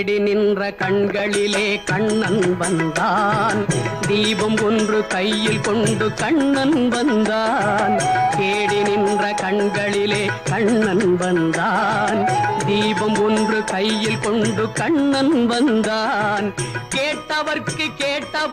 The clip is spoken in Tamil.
தேடி நின்ற கண்களிலே கண்ணன் வந்தான். தீபம் ஒன்று கையில் கொண்டு கண்ணன் வந்தான். தேடி நின்ற கண்களிலே கண்ணன் வந்தான். தீபம் ஒன்று கையில் கொண்டு கண்ணன் வந்தான். கேட்டவர்க்கு கேட்ட